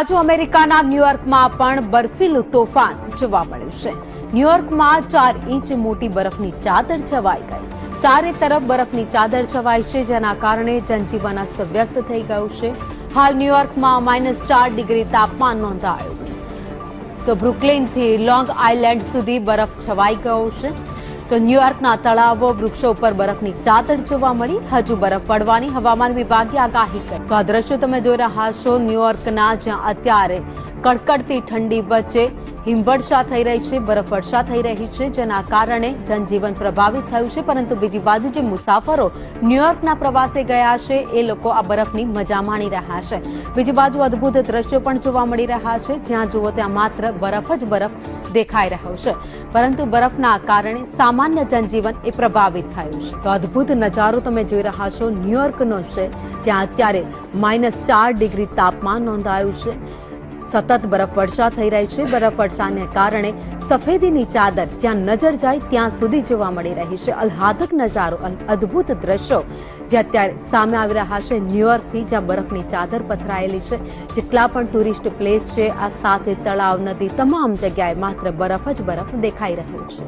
બાજુ અમેરિકાના ન્યુયોર્કમાં પણ બર્ફીલું તોફાન જોવા મળ્યું છે. ન્યુયોર્કમાં ચાર ઇંચ મોટી બરફની ચાદર છવાઈ ગઈ. ચારે તરફ બરફની ચાદર છવાઈ છે, જેના કારણે જનજીવન અસ્તવ્યસ્ત થઈ ગયું છે. હાલ ન્યુયોર્કમાં માઇનસ ચાર ડિગ્રી તાપમાન નોંધાયું. તો બ્રુકલિનથી લોંગ આઇલેન્ડ સુધી બરફ છવાઈ ગયો છે. તો ન્યુયોર્કના તળાવો વૃક્ષો ઉપર બરફની ચાદર જોવા મળી. હજુ બરફ પડવાની હવામાન વિભાગે આગાહી કરી. તો આ દ્રશ્યો તમે જોઈ રહ્યા છો ન્યુયોર્કના, જ્યાં અત્યારે કડકડતી ઠંડી વચ્ચે હિમવર્ષા થઈ રહી છે બરફવર્ષા થઈ રહી છે, જેના કારણે જનજીવન પ્રભાવિત થયું છે. પરંતુ બીજી બાજુ જે મુસાફરો ન્યુયોર્કના પ્રવાસે ગયા છે, એ લોકો આ બરફની મજા માણી રહ્યા છે. બીજી બાજુ અદ્ભુત દ્રશ્યો પણ જોવા મળી રહ્યા છે. જ્યાં જુઓ ત્યાં માત્ર બરફ જ બરફ દેખાઈ રહ્યો છે. પરંતુ બરફના કારણે સામાન્ય જનજીવન એ પ્રભાવિત થયું છે. તો અદ્ભુત નજારો તમે જોઈ રહ્યા છો. ન્યુયોર્કનો છે, જ્યાં અત્યારે માઇનસ ચાર ડિગ્રી તાપમાન નોંધાયું છે. સતત બરફવર્ષા થઈ રહી છે. બરફવર્ષાને કારણે સફેદીની ચાદર જ્યાં નજર જાય ત્યાં સુધી જોવા મળી રહી છે. અલ્હાદક નજારો અદ્ભુત દ્રશ્યો જે અત્યારે સામે આવી રહ્યા છે. ન્યુયોર્કથી જ્યાં બરફની ચાદર પથરાયેલી છે. જેટલા પણ ટુરિસ્ટ પ્લેસ છે, આ સાથે તળાવ, નદી, તમામ જગ્યાએ માત્ર બરફ જ બરફ દેખાઈ રહ્યું છે.